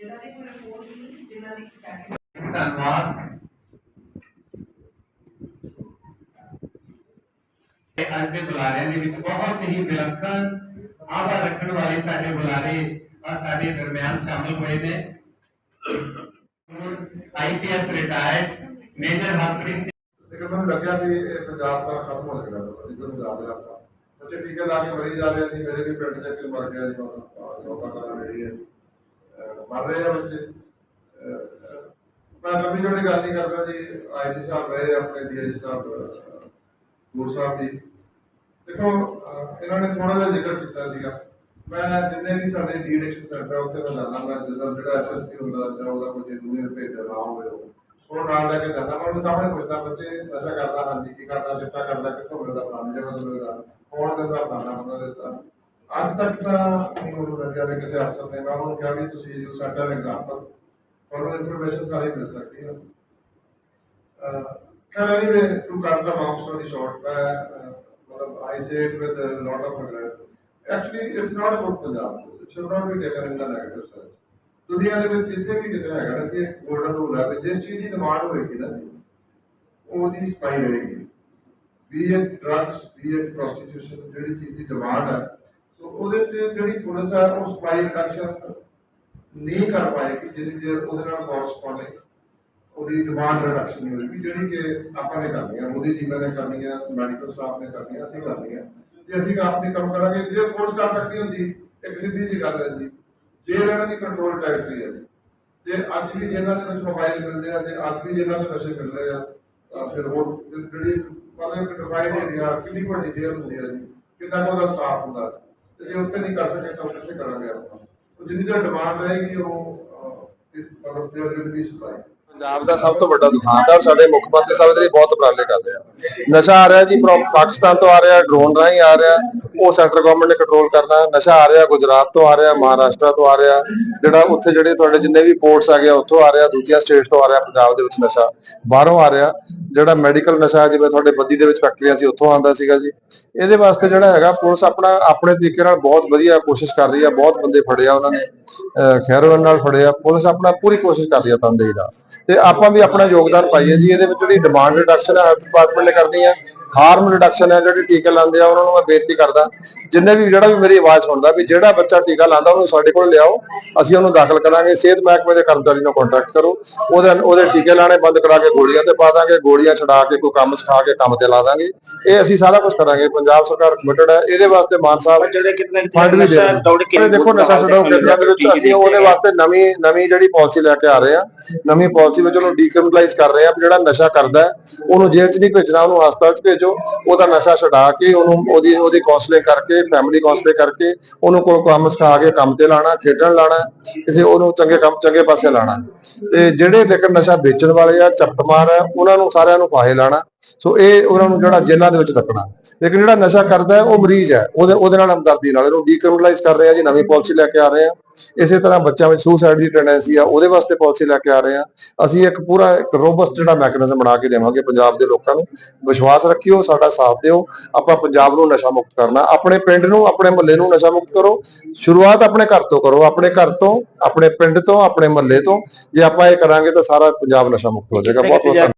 ਜਿਨ੍ਹਾਂ ਦੀ ਕੋਈ ਰਿਪੋਰਟ ਨਹੀਂ ਜਿਨ੍ਹਾਂ ਦੀ ਚੈਕਿੰਗ ਧੰਨਵਾਦ ਇਹ ਅੱਜ ਦੇ ਬੁਲਾਰਿਆਂ ਦੇ ਵਿੱਚ ਬਹੁਤ ਹੀ ਵਿਲੱਖਣ ਆਭਾ ਰੱਖਣ ਵਾਲੇ ਸਾਡੇ ਬੁਲਾਰੇ ਆ ਸਾਡੇ ਦਰਮਿਆਨ ਸ਼ਾਮਲ ਹੋਏ ਨੇ IPS retired major Harpreet Singh ਲੇਕਿਨ ਮੈਨੂੰ ਲੱਗਿਆ ਵੀ ਇਹ ਪੰਜਾਬ ਦਾ ਖਤਮ ਹੋ ਜਾਏਗਾ ਬੱਚੇ ਨੂੰ ਜਾ ਰਿਹਾ ਆਪਾਂ ਬੱਚੇ ਟੀਕੇ ਲਾ ਕੇ ਮਰੀ ਜਾ ਰਹੇ ਸੀ ਮੇਰੇ ਵੀ ਪਿੰਡ ਚ ਇੱਕ ਮਰ ਗਿਆ ਜੀ ਲੋਕਾਂ ਕਰਾਂ ਜਿਹੜੀ ਹੈ ਅਹ ਮਰ ਰਹੇ ਆ ਬੱਚੇ। ਅਹ ਮੈਂ ਲੰਬੀ ਜੋੜੀ ਗੱਲ ਨਹੀਂ ਕਰਦਾ ਜੀ। ਆਈਜੀ ਸਾਹਿਬ ਰਹੇ ਆਪਣੇ ਡੀਆਈਜੀ ਸਾਹਿਬ ਅਹ, ਗੁਰ ਸਾਹਿਬ ਦੀ ਦੇਖੋ ਅਹ ਇਹਨਾਂ ਨੇ ਥੋੜਾ ਜਿਹਾ ਜ਼ਿਕਰ ਕੀਤਾ ਸੀਗਾ। ਮੈਂ ਜਿੰਨੇ ਵੀ ਸਾਡੇ ਡੀਡ ਐਕਸ਼ਨ ਸੈਂਟਰ ਆ ਉੱਥੇ ਮੈਂ ਜਾਂਦਾ ਮੈਂ ਜਦੋਂ ਜਿਹੜਾ ਐਸਐਸਪੀ ਹੁੰਦਾ ਜਾਂ ਉਹਦਾ ਕੋਈ ਜੂਨੀਅਰ ਭੇਜਦਾ ਨਾ ਹੋਵੇ ਉਹ ਉਹਨੂੰ ਨਾਲ ਲੈ ਕੇ ਜਾਂਦਾ ਮੈਂ ਉਹਦੇ ਸਾਹਮਣੇ ਪੁੱਛਦਾ ਬੱਚੇ ਨਸ਼ਾ ਕਰਦਾ ਹਾਂਜੀ ਕੀ ਕਰਦਾ ਚਿੱਟਾ ਕਰਦਾ ਕਿੱਥੋਂ ਮਿਲਦਾ ਫਲਾਣੀ ਜਗ੍ਹਾ ਤੋਂ ਮਿਲਦਾ? ਕੌਣ ਦਿੰਦਾ ਫਲਾਣਾ ਬੰਦਾ ਦਿੰਦਾ। ਅੱਜ ਤੱਕ ਤਾਂ ਨਹੀਂ ਮੈਨੂੰ ਲੱਗਿਆ ਵੀ ਕਿਸੇ ਅਫਸਰ ਨੇ ਮੈਂ ਉਹਨੂੰ ਕਿਹਾ ਵੀ ਤੁਸੀਂ ਯੂ ਸੈਂਟਰ ਐਗਜ਼ਾਮਪਲ ਤੁਹਾਨੂੰ ਇਨਫੋਰਮੇਸ਼ਨ ਸਾਰੀ ਮਿਲ ਸਕਦੀ ਹੈ uh, can anyway to cut the long story short, uh, uh, I say it with a lot of regret. Actually, it's not about Punjab. It should not be taken in the negative sense. ਦੁਨੀਆ ਦੇ ਵਿੱਚ ਜਿੱਥੇ ਵੀ ਕਿਤੇ ਹੈਗਾ ਨਾ ਕਿ golden rule ਹੈ ਵੀ ਜਿਸ ਚੀਜ਼ ਦੀ ਡਿਮਾਂਡ ਹੋਏਗੀ ਨਾ ਜੀ ਉਹਦੀ ਸਪਾਈ ਰਹੇਗੀ ਵੀ ਇਹ ਡਰੱਗਸ ਵੀ ਇਹ ਪ੍ਰੋਸਟੀਟਿਊਸ਼ਨ ਜਿਹੜੀ ਚੀਜ਼ ਦੀ ਡਿਮਾਂਡ ਹੈ ਸੋ ਉਹਦੇ ਚ ਜਿਹੜੀ ਪੁਲਿਸ ਹੈ ਉਹ ਸਪਾਈ ਰਿਡਕਸ਼ਨ ਨਹੀਂ ਕਰ ਪਾਏਗੀ, ਜਿੰਨੀ ਦੇਰ ਉਹਦੇ ਨਾਲ ਕੋਰਸਪੋਂਡਿੰਗ ਉਹਦੀ ਡਿਮਾਂਡ ਰਿਡਕਸ਼ਨ ਨਹੀਂ ਹੋਏਗੀ, ਜਿਹੜੀ ਕਿ ਆਪਾਂ ਨੇ ਕਰਨੀ ਹੈ ਮੋਦੀ ਜੀ ਨੇ ਕਰਨੀ ਹੈ ਮੈਡੀਕਲ ਸਟਾਫ ਨੇ ਕਰਨੀ ਹੈ ਅਸੀਂ ਕਰਨੀ ਹੈ ਜੇ ਅਸੀਂ ਆਪਣੇ ਕੰਮ ਕਰਾਂਗੇ, ਜੇ ਕੋਰਸ ਕਰ ਸਕਦੀ ਹੁੰਦੀ, ਇੱਕ ਸਿੱਧੀ ਜੀ ਗੱਲ ਹੈ ਜੀ, ਜੇ ਇਹਨਾਂ ਦੀ ਕੰਟਰੋਲ ਟੈਰੀਟਰੀ ਹੈ ਜੀ, ਤੇ ਅੱਜ ਵੀ ਜਿਹਨਾਂ ਦੇ ਵਿੱਚ ਮੋਬਾਈਲ ਮਿਲਦੇ ਆ, ਜੇ ਅੱਜ ਵੀ ਜਿਹਨਾਂ ਨੂੰ ਨਸ਼ੇ ਮਿਲ ਰਹੇ ਆ, ਤਾਂ ਫਿਰ ਉਹ ਜਿਹੜੀ ਮਤਲਬ ਕਿ ਡਿਵਾਈਡ ਏਰੀਆ ਕਿੰਨੀ ਵੱਡੀ ਜੇਲ੍ਹ ਹੁੰਦੀ ਹੈ ਜੀ, ਕਿੰਨਾ ਕੁ ਉਹਦਾ ਸਟਾਫ ਹੁੰਦਾ ਤੇ ਜੇ ਉੱਥੇ ਨਹੀਂ ਕਰ ਸਕੇ ਤਾਂ ਕਿੱਥੇ ਕਰਾਂਗੇ ਆਪਾਂ। ਜਿੰਨੀ ਦੇਰ ਡਿਮਾਂਡ ਰਹੇਗੀ, ਉਹ ਮਤਲਬ there will be supply Punjab ਦਾ ਸਭ ਤੋਂ ਵੱਡਾ ਦੁਕਾਨਦਾਰ ਸਾਡੇ ਮੁੱਖ ਮੰਤਰੀ ਸਾਹਿਬ ਦੇ ਬਹੁਤ ਉਪਰਾਲੇ ਕਰ ਰਿਹਾ। ਨਸ਼ਾ ਆ ਰਿਹਾ ਜੀ ਪਾਕਿਸਤਾਨ ਤੋਂ ਆ ਰਿਹਾ ਡਰੋਨ ਰਾਹੀਂ ਆ ਰਿਹਾ, ਉਹ ਸੈਂਟਰ ਗਵਰਨਮੈਂਟ ਨੇ ਕੰਟਰੋਲ ਕਰਨਾ, ਨਸ਼ਾ ਆ ਰਿਹਾ, ਗੁਜਰਾਤ ਤੋਂ ਆ ਰਿਹਾ, ਮਹਾਰਾਸ਼ਟਰ ਤੋਂ ਆ ਰਿਹਾ, ਜਿਹੜਾ ਉੱਥੇ ਜਿਹੜੇ ਤੁਹਾਡੇ ਜਿੰਨੇ ਵੀ ਪੋਰਟਸ ਆ ਗਿਆ ਉੱਥੋਂ ਆ ਰਿਹਾ, ਦੂਜੀਆਂ ਸਟੇਟਸ ਤੋਂ ਆ ਰਿਹਾ, ਪੰਜਾਬ ਦੇ ਵਿੱਚ ਨਸ਼ਾ, ਬਾਹਰੋਂ ਆ ਰਿਹਾ, ਜਿਹੜਾ ਮੈਡੀਕਲ ਨਸ਼ਾ, ਜਿਵੇਂ ਤੁਹਾਡੇ ਬੱਦੀ ਦੇ ਵਿੱਚ ਫੈਕਟਰੀਆਂ ਸੀ, ਉੱਥੋਂ ਆਉਂਦਾ ਸੀਗਾ ਜੀ। ਇਹਦੇ ਵਾਸਤੇ ਜਿਹੜਾ ਹੈਗਾ, ਪੁਲਿਸ ਆਪਣਾ ਆਪਣੇ ਤਰੀਕੇ ਨਾਲ ਬਹੁਤ ਵਧੀਆ ਕੋਸ਼ਿਸ਼ ਕਰ ਰਹੀ ਹੈ ਬਹੁਤ ਬੰਦੇ ਫੜਿਆ ਉਹਨਾਂ ਨੇ। ਅਹ ਖੈਰੋਂ ਨਾਲ ਫੜਿਆ, ਪੁਲਿਸ ਆਪਣਾ ਪੂਰੀ ਕੋਸ਼ਿਸ਼ ਕਰਦੀ ਰਹੀ ਹੈ ਤੰਦੇਹੀ ਦਾ ਤੇ ਆਪਾਂ ਵੀ ਆਪਣਾ ਯੋਗਦਾਨ ਪਾਈਏ ਜੀ, ਇਹਦੇ ਵਿੱਚ ਜਿਹੜੀ ਡਿਮਾਂਡ ਰਿਡਕਸ਼ਨ ਹੈ ਹੈਲਥ ਡਿਪਾਰਟਮੈਂਟ ਨੇ ਕਰਨੀ ਆ ਹਾਰਮ ਰਿਡਕਸ਼ਨ ਹੈ ਜਿਹੜੇ ਟੀਕੇ ਲਾਉਂਦੇ ਆ ਉਹਨਾਂ ਨੂੰ ਮੈਂ ਬੇਨਤੀ ਕਰਦਾ ਜਿੰਨੇ ਵੀ ਜਿਹੜਾ ਵੀ ਮੇਰੀ ਆਵਾਜ਼ ਸੁਣਦਾ ਵੀ ਜਿਹੜਾ ਬੱਚਾ ਟੀਕਾ ਲਾਉਂਦਾ ਉਹਨੂੰ ਸਾਡੇ ਕੋਲ ਲਿਆਓ ਅਸੀਂ ਉਹਨੂੰ ਦਾਖਲ ਕਰਾਂਗੇ ਸਿਹਤ ਮਹਿਕਮੇ ਦੇ ਕਰਮਚਾਰੀ ਨਾਲ ਕੰਟੈਕਟ ਕਰੋ ਉਹਦੇ ਉਹਦੇ ਟੀਕੇ ਲਾਣੇ ਬੰਦ ਕਰਾ ਕੇ ਗੋਲੀਆਂ ਤੇ ਪਾ ਦਾਂਗੇ ਗੋਲੀਆਂ ਛਡਾ ਕੇ ਕੋਈ ਕੰਮ ਸਿਖਾ ਕੇ ਕੰਮ ਤੇ ਲਾ ਦਾਂਗੇ ਇਹ ਅਸੀਂ ਸਾਰਾ ਕੁਝ ਕਰਾਂਗੇ ਪੰਜਾਬ ਸਰਕਾਰ ਕਮਿਟਡ ਹੈ ਇਹਦੇ ਵਾਸਤੇ ਮਾਨ ਸਾਹਿਬ ਜਿਹੜੇ ਕਿਤਨੇ ਫੰਡ ਵੀ ਦੇ। ਦੌੜ ਕੇ ਦੇਖੋ ਨਸ਼ਾ ਛਡਾਓ ਕੇਂਦਰਾਂ ਦੇ ਵਿੱਚ ਅਸੀਂ ਉਹਦੇ ਵਾਸਤੇ ਨਵੀਂ ਨਵੀਂ ਜਿਹੜੀ ਪਾਲਿਸੀ ਲੈ ਕੇ ਆ ਰਹੇ ਆ ਨਵੀਂ ਪਾਲਿਸੀ ਵਿੱਚ ਉਹਨੂੰ ਡੀਕ੍ਰਿਮੀਨਲਾਈਜ਼ ਕਰ ਰਹੇ ਆ ਜਿਹੜਾ ਨਸ਼ਾ ਕਰਦਾ ਉਹਨੂੰ ਜੇਲ੍ਹ 'ਚ ਨਹੀਂ ਭੇਜਣਾ ਉਹਨੂੰ ਹਸਪਤਾਲ 'ਚ ਭੇਜੋ ਉਹਦਾ ਨਸ਼ਾ ਛਡਾ ਕੇ ਉਹਨੂੰ ਉਹਦੀ ਉਹਦੀ ਕਾਉਂਸਲਿੰਗ ਕਰਕੇ ਫੈਮਿਲੀ ਕਾਉਂਸਲਿੰਗ ਕਰਕੇ ਉਹਨੂੰ ਕੋਈ ਕੰਮ ਸਿਖਾ ਕੇ ਕੰਮ ਤੇ ਲਾਣਾ, ਖੇਡਣ ਲਾਣਾ, ਕਿਸੇ ਉਹਨੂੰ ਚੰਗੇ ਕੰਮ, ਚੰਗੇ ਪਾਸੇ ਲਾਣਾ। ਤੇ ਜਿਹੜੇ ਲੇਕਿਨ ਨਸ਼ਾ ਵੇਚਣ ਵਾਲੇ ਆ ਚੱਪਟਮਾਰ ਆ, ਉਹਨਾਂ ਨੂੰ ਸਾਰਿਆਂ ਨੂੰ ਫਾਹੇ ਲਾਣਾ। ਸੋ ਇਹ ਉਹਨਾਂ ਨੂੰ ਜਿਹੜਾ ਜੇਲ੍ਹਾਂ ਦੇ ਵਿੱਚ ਰੱਖਣਾ। ਲੇਕਿਨ ਜਿਹੜਾ ਨਸ਼ਾ ਕਰਦਾ ਉਹ ਮਰੀਜ਼ ਹੈ। ਉਹਦੇ ਉਹਦੇ ਨਾਲ ਹਮਦਰਦੀ ਨਾਲ। ਇਹਨੂੰ ਡੀਕ੍ਰਿਮੀਨਲਾਈਜ਼ ਕਰ ਰਹੇ ਆ ਜੀ, ਨਵੀਂ ਪਾਲਿਸੀ ਲੈ ਕੇ ਆ ਰਹੇ ਆ। ਇਸੇ ਤਰ੍ਹਾਂ ਬੱਚਿਆਂ ਵਿੱਚ ਸੁਸਾਈਡ ਦੀ ਟੈਂਡੈਂਸੀ ਆ ਉਹਦੇ ਵਾਸਤੇ ਪਾਲਿਸੀ ਲੈ ਕੇ ਆ ਰਹੇ ਆ। ਅਸੀਂ ਇੱਕ ਪੂਰਾ ਇੱਕ ਰੋਬਸਟ ਜਿਹੜਾ ਮੈਕੈਨਿਜ਼ਮ ਬਣਾ ਕੇ ਦੇਵਾਂਗੇ ਪੰਜਾਬ ਦੇ ਲੋਕਾਂ ਨੂੰ। ਵਿਸ਼ਵਾਸ ਰੱਖਿਓ ਸਾਡਾ ਸਾਥ ਦਿਓ। ਆਪਾਂ ਪੰਜਾਬ ਨੂੰ ਨਸ਼ਾ ਮੁਕਤ ਕਰਨਾ। ਆਪਣੇ ਪਿੰਡ ਨੂੰ ਆਪਣੇ ਮੁਹੱਲੇ ਨੂੰ ਨਸ਼ਾ ਮੁਕਤ ਕਰੋ। ਸ਼ੁਰੂਆਤ ਆਪਣੇ ਘਰ ਤੋਂ ਕਰੋ। ਆਪਣੇ ਘਰ ਤੋਂ ਆਪਣੇ ਪਿੰਡ ਤੋਂ ਆਪਣੇ ਮੁਹੱਲੇ ਤੋਂ। ਜੇ ਆਪਾਂ ਇਹ ਕਰਾਂਗੇ ਤਾਂ ਸਾਰਾ ਪੰਜਾਬ ਨਸ਼ਾ ਮੁਕਤ ਹੋ ਜਾਏਗਾ। ਬਹੁਤ ਬਹੁਤ।